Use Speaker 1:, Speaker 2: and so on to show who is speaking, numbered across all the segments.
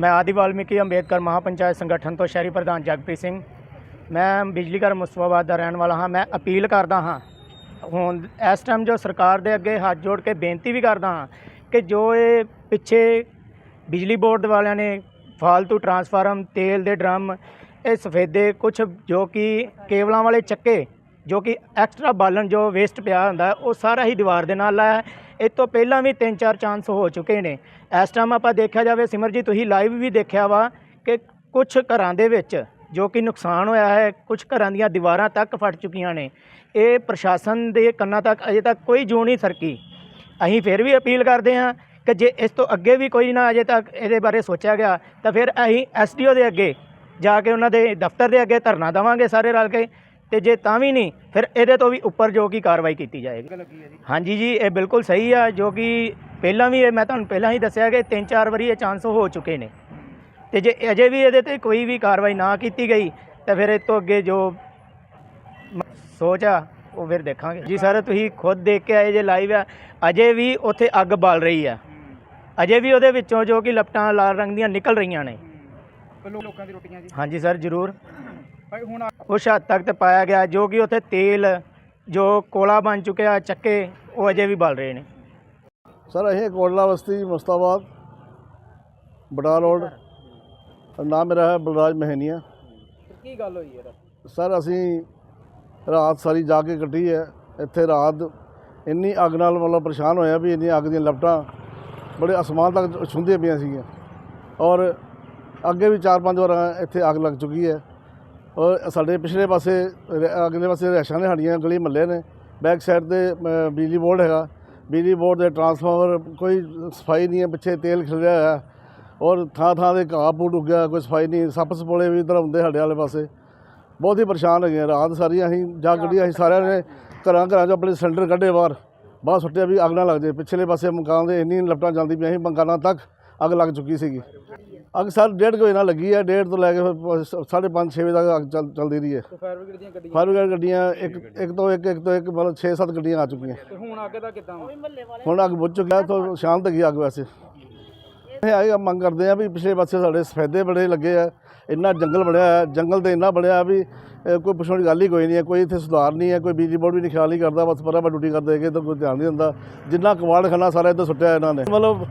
Speaker 1: ਮੈਂ ਆਦਿ ਵਾਲਮੀਕੀ ਅੰਬੇਦਕਰ ਮਹਾਪੰਚਾਇਤ ਸੰਗਠਨ ਤੋਂ ਸ਼ਹਿਰੀ ਪ੍ਰਧਾਨ ਜਗਪ੍ਰੀਤ ਸਿੰਘ। ਮੈਂ ਬਿਜਲੀ ਘਰ ਮੁਸਤਫਾਬਾਦ ਦਾ ਰਹਿਣ ਵਾਲਾ ਹਾਂ। ਮੈਂ ਅਪੀਲ ਕਰਦਾ ਹਾਂ, ਹੁਣ ਇਸ ਟਾਈਮ ਜੋ ਸਰਕਾਰ ਦੇ ਅੱਗੇ ਹੱਥ ਜੋੜ ਕੇ ਬੇਨਤੀ ਵੀ ਕਰਦਾ ਹਾਂ ਕਿ ਜੋ ਇਹ ਪਿੱਛੇ ਬਿਜਲੀ ਬੋਰਡ ਵਾਲਿਆਂ ਨੇ ਫਾਲਤੂ ਟਰਾਂਸਫਾਰਮ, ਤੇਲ ਦੇ ਡਰਮ, ਇਹ ਸਫੇਦੇ ਕੁਝ ਜੋ ਕਿ ਕੇਬਲਾਂ ਵਾਲੇ ਚੱਕੇ, ਜੋ ਕਿ ਐਕਸਟਰਾ ਬਾਲਣ ਜੋ ਵੇਸਟ ਪਿਆ ਹੁੰਦਾ, ਉਹ ਸਾਰਾ ਹੀ ਦੀਵਾਰ ਦੇ ਨਾਲ ਲਾਇਆ ਹੈ। ਇਹ ਤੋਂ ਪਹਿਲਾਂ ਵੀ ਤਿੰਨ ਚਾਰ ਚਾਂਸ ਹੋ ਚੁੱਕੇ ਨੇ। ਇਸ ਟਾਈਮ ਆਪਾਂ ਦੇਖਿਆ ਜਾਵੇ, ਸਿਮਰ ਜੀ, ਤੁਸੀਂ ਲਾਈਵ ਵੀ ਦੇਖਿਆ ਵਾ ਕਿ ਕੁਝ ਘਰਾਂ ਦੇ ਵਿੱਚ ਜੋ ਕਿ ਨੁਕਸਾਨ ਹੋਇਆ ਹੈ ਕੁਝ ਘਰਾਂ ਦੀਆਂ ਦੀਵਾਰਾਂ ਤੱਕ ਫਟ ਚੁੱਕੀਆਂ ਨੇ। ਇਹ ਪ੍ਰਸ਼ਾਸਨ ਦੇ ਕੰਨਾਂ ਤੱਕ ਅਜੇ ਤੱਕ ਕੋਈ ਜੂ ਨਹੀਂ ਸਰਕੀ। ਅਸੀਂ ਫਿਰ ਵੀ ਅਪੀਲ ਕਰਦੇ ਹਾਂ ਕਿ ਜੇ ਇਸ ਤੋਂ ਅੱਗੇ ਵੀ ਕੋਈ ਨਾ ਅਜੇ ਤੱਕ ਇਹਦੇ ਬਾਰੇ ਸੋਚਿਆ ਗਿਆ, ਤਾਂ ਫਿਰ ਅਸੀਂ ਐਸਡੀਓ ਦੇ ਅੱਗੇ ਜਾ ਕੇ ਉਹਨਾਂ ਦੇ ਦਫ਼ਤਰ ਦੇ ਅੱਗੇ ਧਰਨਾ ਦੇਵਾਂਗੇ ਸਾਰੇ ਰਲ ਕੇ। ਤੇ ਜੇ ਤਾਂ ਵੀ ਨਹੀਂ ਫਿਰ ਇਹਦੇ ਤੋਂ ਵੀ ਉੱਪਰ ਜੋ ਕਿ ਕਾਰਵਾਈ ਕੀਤੀ ਜਾਏਗੀ। ਹਾਂਜੀ ਜੀ ਇਹ ਬਿਲਕੁਲ ਸਹੀ ਆ ਜੋ ਕਿ ਪਹਿਲਾਂ ਵੀ ਇਹ ਮੈਂ ਤੁਹਾਨੂੰ ਪਹਿਲਾਂ ਹੀ ਦੱਸਿਆ ਕਿ ਤਿੰਨ ਚਾਰ ਵਾਰੀ ਇਹ ਚਾਂਸ ਹੋ ਚੁੱਕੇ ਨੇ। ਤੇ ਜੇ ਅਜੇ ਵੀ ਇਹਦੇ ਤੇ ਕੋਈ ਵੀ ਕਾਰਵਾਈ ਨਾ ਕੀਤੀ ਗਈ ਤਾਂ ਫਿਰ ਇਹ ਤੋਂ ਅੱਗੇ ਜੋ ਸੋਚ ਆ ਉਹ ਫਿਰ ਦੇਖਾਂਗੇ। ਜੀ ਸਰ ਤੁਸੀਂ ਖੁਦ ਦੇਖ ਕੇ ਆਏ ਜੇ ਲਾਈਵ ਆ ਅਜੇ ਵੀ ਉੱਥੇ ਅੱਗ ਬਲ ਰਹੀ ਆ। ਅਜੇ ਵੀ ਉਹਦੇ ਵਿੱਚੋਂ ਜੋ ਕਿ ਲਪਟਾਂ ਲਾਲ ਰੰਗ ਦੀਆਂ ਨਿਕਲ ਰਹੀਆਂ ਨੇ।
Speaker 2: ਲੋਕਾਂ ਦੀ ਰੋਟੀਆਂ ਜੀ।
Speaker 1: ਹਾਂਜੀ ਸਰ ਜ਼ਰੂਰ।
Speaker 2: ਭਾਈ ਹੁਣ
Speaker 1: ਕੁਛ ਹੱਦ ਤੱਕ ਤੇ ਪਾਇਆ ਗਿਆ ਜੋ ਕਿ ਉੱਥੇ ਤੇਲ ਜੋ ਕੋਲਾ ਬਣ ਚੁੱਕਿਆ ਚੱਕੇ ਉਹ ਅਜੇ ਵੀ ਬਲ ਰਹੇ ਨੇ।
Speaker 3: ਸਰ ਇਹ ਕੋਟਲਾ ਬਸਤੀ ਮੁਸਤਾਬਾਦ ਬੜਾ ਰੋਡ। ਨਾਮ ਮੇਰਾ ਹੈ ਬਲਰਾਜ ਮਹਿਨੀਆ।
Speaker 2: ਕੀ ਗੱਲ ਹੋਈ ਯਾਰ
Speaker 3: ਸਰ ਅਸੀਂ ਰਾਤ ਸਾਰੀ ਜਾ ਕੇ ਕੱਟੀ ਹੈ। ਇੱਥੇ ਰਾਤ ਇੰਨੀ ਅੱਗ ਨਾਲ ਮਤਲਬ ਪਰੇਸ਼ਾਨ ਹੋਇਆ ਵੀ ਇੰਨੀ ਅੱਗ ਦੀਆਂ ਲਪਟਾਂ ਬੜੇ ਅਸਮਾਨ ਤੱਕ ਛੁੰਦੀਆਂ ਪਈਆਂ ਸੀਗੀਆਂ। ਔਰ ਅੱਗੇ ਵੀ ਚਾਰ ਪੰਜ ਵਾਰ ਇੱਥੇ ਅੱਗ ਲੱਗ ਚੁੱਕੀ ਹੈ। ਔਰ ਸਾਡੇ ਪਿਛਲੇ ਪਾਸੇ ਰ- ਅਗਲੇ ਪਾਸੇ ਰੈਸ਼ਾਂ ਨੇ ਸਾਡੀਆਂ ਗਲੀ ਮਹੱਲੇ ਨੇ। ਬੈਕ ਸਾਈਡ ਤੇ ਅ, ਬਿਜਲੀ ਬੋਰਡ ਹੈਗਾ। ਬਿਜਲੀ ਬੋਰਡ ਦੇ ਟਰਾਂਸਫਾਰਮਰ ਕੋਈ ਸਫ਼ਾਈ ਨਹੀਂ ਹੈ ਪਿੱਛੇ ਤੇਲ ਖਿਲਰਿਆ ਹੋਇਆ। ਹੈ ਔਰ ਥਾਂ ਥਾਂ 'ਤੇ ਘਾਹ ਪੂਟ ਉੱਗਿਆ ਕੋਈ ਸਫ਼ਾਈ ਨਹੀਂ। ਸੱਪ ਸਪੋਲੇ ਵੀ ਇੱਧਰ ਹੁੰਦੇ ਸਾਡੇ ਵਾਲੇ ਪਾਸੇ। ਬਹੁਤ ਹੀ ਪਰੇਸ਼ਾਨ ਹੈਗੇ ਹਾਂ। ਰਾਤ ਸਾਰੀ ਅਸੀਂ ਜਾ ਗੱਡੀ ਅਸੀਂ ਸਾਰਿਆਂ ਨੇ ਘਰਾਂ ਘਰਾਂ 'ਚੋਂ ਆਪਣੇ ਸਿਲੰਡਰ ਕੱਢੇ ਬਾਹਰ। ਬਾਹਰ ਸੁੱਟਿਆ ਵੀ ਅੱਗ ਨਾ ਲੱਗ ਜਾਏ। ਪਿਛਲੇ ਪਾਸੇ ਮਕਾਨ ਦੇ ਇੰਨੀ ਲਪਟਾਂ ਜਾਂਦੀ ਪਈਆਂ ਸੀ ਮਕਾਨਾਂ ਤੱਕ ਅੱਗ ਲੱਗ ਚੁੱਕੀ ਸੀਗੀ। ਅੱਗ ਸਰ ਡੇਢ ਕੁ ਵਜੇ ਨਾਲ ਲੱਗੀ ਹੈ ਡੇਢ ਤੋਂ ਲੈ ਕੇ ਫਿਰ ਸ- ਸਾਢੇ ਪੰਜ ਛੇ ਵਜੇ ਤੱਕ ਅੱਗ ਚੱਲ ਚੱਲਦੀ ਰਹੀ ਹੈ।
Speaker 2: ਫਾਇਰ ਬ੍ਰਿਗੇਡ ਦੀਆਂ ਗੱਡੀਆਂ?
Speaker 3: ਫਾਇਰ ਬ੍ਰਿਗੇਡ ਗੱਡੀਆਂ ਇੱਕ ਇੱਕ ਤੋਂ ਇੱਕ ਇੱਕ ਤੋਂ ਇੱਕ ਮਤਲਬ 6-7 ਗੱਡੀਆਂ ਆ ਚੁੱਕੀਆਂ।
Speaker 2: ਤੇ ਹੁਣ ਅੱਗ ਦਾ ਕਿਦਾਂ
Speaker 3: ਹੁਣ ਅੱਗ ਬੁੱਝ ਚੁੱਕੀ ਹੈ ਤਾਂ ਸ਼ਾਂਤ ਹੈਗੀ ਅੱਗ ਵੈਸੇ। ਇਹ ਆਏਗਾ ਮੰਗ ਕਰਦੇ ਆ ਵੀ ਪਿਛਲੇ ਪਾਸੇ ਸਾਡੇ ਸਫੈਦੇ ਬੜੇ ਲੱਗੇ ਆ ਇੰਨਾ ਜੰਗਲ ਬਣਿਆ ਹੈ ਜੰਗਲ ਤੇ ਇੰਨਾ ਬਣਿਆ ਵੀ ਕੋਈ ਪੁੱਛਣ ਦੀ ਗੱਲ ਹੀ ਕੋਈ ਨਹੀਂ ਹੈ ਕੋਈ ਇੱਥੇ ਸੁਧਾਰ ਨਹੀਂ ਹੈ ਕੋਈ ਬਿਜਲੀ ਬੋਰਡ ਵੀ ਨਹੀਂ ਖਿਆਲ ਨਹੀਂ ਕਰਦਾ ਬਸ ਪਰਾਂ ਡਿਊਟੀ ਕਰਦੇ ਹੈਗੇ ਤਾਂ ਕੋਈ ਧਿਆਨ ਨਹੀਂ ਦਿੰਦਾ। ਜਿੰਨਾ ਕਵਾੜ ਖਾਨਾ ਸਾਰਾ ਇੱਧਰ ਸੁੱਟਿਆ ਇਹਨਾਂ ਨੇ। ਮਤਲਬ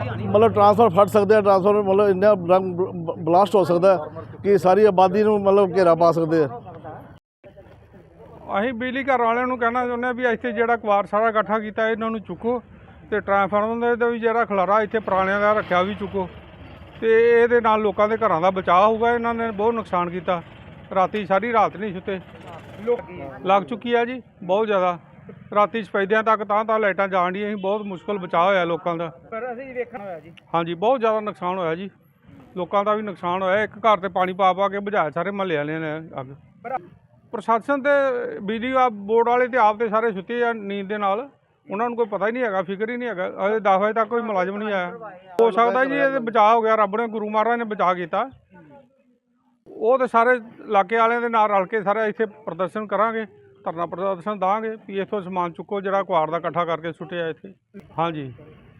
Speaker 3: ਮਤਲਬ ਟਰਾਂਸਫਰ ਫੜ ਸਕਦੇ ਆ ਟਰਾਂਸਫਰ ਮਤਲਬ ਇੰਨਾ ਰੰਗ ਬਲਾਸਟ ਹੋ ਸਕਦਾ ਕਿ ਸਾਰੀ ਆਬਾਦੀ ਨੂੰ ਮਤਲਬ ਘੇਰਾ ਪਾ ਸਕਦੇ ਆ।
Speaker 4: ਅਸੀਂ ਬਿਜਲੀ ਘਰ ਵਾਲਿਆਂ ਨੂੰ ਕਹਿਣਾ ਚਾਹੁੰਦੇ ਹਾਂ ਵੀ ਇੱਥੇ ਜਿਹੜਾ ਕਵਾਰ ਸਾਰਾ ਇਕੱਠਾ ਕੀਤਾ, ਇਹਨਾਂ ਨੂੰ ਚੁੱਕੋ ਤੇ ਟਰਾਂਸਫਾਰਮਰ ਦਾ ਵੀ ਜਿਹੜਾ ਖਲਾਰਾ ਇੱਥੇ ਪੁਰਾਣਿਆਂ ਦਾ ਰੱਖਿਆ ਵੀ ਚੁੱਕੋ। ਤੇ ਇਹਦੇ ਨਾਲ ਲੋਕਾਂ ਦੇ ਘਰਾਂ ਦਾ ਬਚਾਅ ਹੋਊਗਾ, ਇਹਨਾਂ ਨੇ ਬਹੁਤ ਨੁਕਸਾਨ ਕੀਤਾ। ਰਾਤੀ ਸਾਰੀ ਰਾਤ ਨਹੀਂ ਸੁੱਤੇ। ਲੱਗ ਚੁੱਕੀ ਆ ਜੀ, ਬਹੁਤ ਜ਼ਿਆਦਾ। ਰਾਤੀ ਸਪੈਦਿਆਂ ਤੱਕ ਤਾਂ ਤਾਂ ਲਾਈਟਾਂ ਜਾਣ ਡੀਆਂ ਸੀ ਬਹੁਤ ਮੁਸ਼ਕਲ ਬਚਾਅ ਹੋਇਆ ਲੋਕਾਂ ਦਾ।
Speaker 2: ਪਰ ਅਸੀਂ ਵੇਖਣਾ ਹੋਇਆ ਜੀ।
Speaker 4: ਹਾਂਜੀ ਬਹੁਤ ਜ਼ਿਆਦਾ ਨੁਕਸਾਨ ਹੋਇਆ ਜੀ। ਲੋਕਾਂ ਦਾ ਵੀ ਨੁਕਸਾਨ ਹੋਇਆ ਇੱਕ ਘਰ ਤੇ ਪਾਣੀ ਪਾ ਪਾ ਕੇ ਬੁਝਾਇਆ ਸਾਰੇ ਮਹੱਲੇ ਵਾਲਿਆਂ ਨੇ ਅੱਗ। ਪ੍ਰਸ਼ਾਸਨ ਤੇ ਬਿਜਲੀ ਆ ਬੋਰਡ ਵਾਲੇ ਤੇ ਆਪ ਤੇ ਸਾਰੇ ਸੁੱਤੇ ਆ ਨੀਂਦ ਦੇ ਨਾਲ। ਉਹਨਾਂ ਨੂੰ ਕੋਈ ਪਤਾ ਹੀ ਨਹੀਂ ਹੈਗਾ ਫਿਕਰ ਹੀ ਨਹੀਂ ਹੈਗਾ। ਅਜੇ 10 ਵਜੇ ਤੱਕ ਕੋਈ ਮੁਲਾਜ਼ਮ ਨਹੀਂ ਆਇਆ। ਹੋ ਸਕਦਾ ਜੀ ਇਹ ਬਚਾਅ ਹੋ ਗਿਆ ਰੱਬ ਨੇ ਗੁਰੂ ਮਹਾਰਾਜ ਨੇ ਬਚਾਅ ਕੀਤਾ। ਉਹ ਤੇ ਸਾਰੇ ਇਲਾਕੇ ਵਾਲਿਆਂ ਦੇ ਨਾਲ ਰਲ ਕੇ ਸਾਰੇ ਇੱਥੇ ਪ੍ਰਦਰਸ਼ਨ ਕਰਾਂਗੇ। ਧਰਨਾ ਪ੍ਰਦਰਸ਼ਨ ਦਾਂਗੇ ਵੀ ਇੱਥੋਂ ਸਮਾਨ ਚੁੱਕੋ ਜਿਹੜਾ ਕੁਆੜ ਦਾ ਇਕੱਠਾ ਕਰਕੇ ਸੁੱਟਿਆ ਇੱਥੇ। ਹਾਂਜੀ।